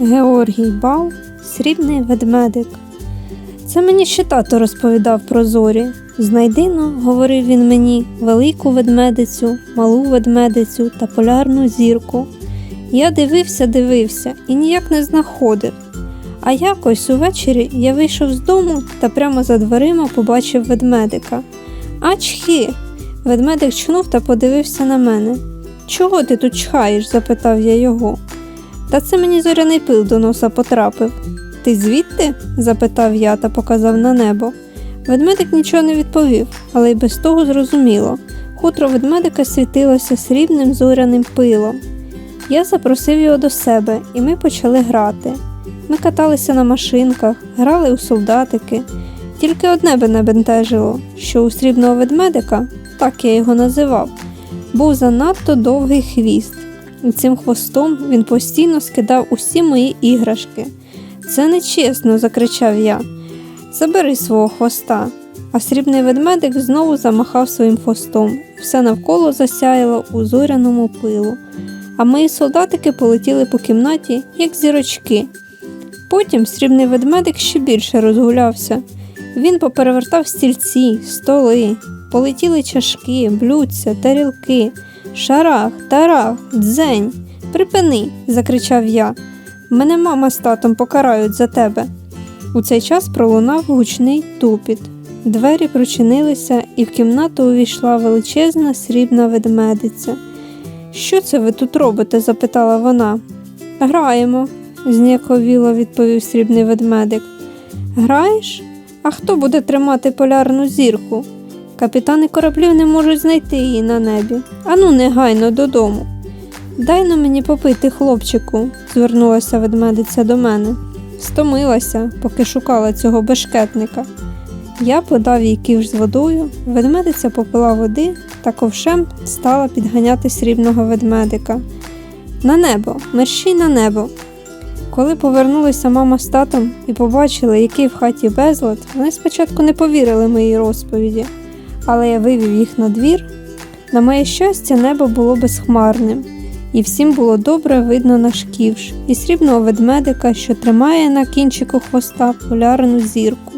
Георгій Бал, срібний ведмедик. Це мені ще тато розповідав про зорі. Знайдино, говорив він мені, велику ведмедицю, малу ведмедицю та полярну зірку. Я дивився, дивився і ніяк не знаходив. А якось увечері я вийшов з дому та прямо за дверима побачив ведмедика. А чхи! Ведмедик чнув та подивився на мене. Чого ти тут чхаєш? запитав я його. Та це мені зоряний пил до носа потрапив. Ти звідти? запитав я та показав на небо. Ведмедик нічого не відповів, але й без того зрозуміло. Хутро ведмедика світилося срібним зоряним пилом. Я запросив його до себе, і ми почали грати. Ми каталися на машинках, грали у солдатики. Тільки одне би не бентежило, що у срібного ведмедика, так я його називав, був занадто довгий хвіст, і цим хвостом він постійно скидав усі мої іграшки. Це нечесно, закричав я. Забери свого хвоста. А срібний ведмедик знову замахав своїм хвостом. Все навколо засяяло у зоряному пилу, а мої солдатики полетіли по кімнаті, як зірочки. Потім срібний ведмедик ще більше розгулявся. Він поперевертав стільці, столи, полетіли чашки, блюдця, тарілки, шарах, тарах, дзень. Припини, закричав я. Мене мама з татом покарають за тебе. У цей час пролунав гучний тупіт. Двері прочинилися, і в кімнату увійшла величезна срібна ведмедиця. Що це ви тут робите? запитала вона. Граємо, зніяковіло відповів срібний ведмедик. Граєш? А хто буде тримати полярну зірку? Капітани кораблів не можуть знайти її на небі. Ану, негайно додому. Дай на мені попити, хлопчику, звернулася ведмедиця до мене. Стомилася, поки шукала цього бешкетника. Я подав їй ківш з водою, ведмедиця попила води та ковшем стала підганяти срібного ведмедика. На небо, мерщій на небо. Коли повернулися мама з татом і побачили, який в хаті безлад, вони спочатку не повірили моїй розповіді, але я вивів їх на двір. На моє щастя, небо було безхмарним, і всім було добре видно наш ківш і срібного ведмедика, що тримає на кінчику хвоста полярну зірку.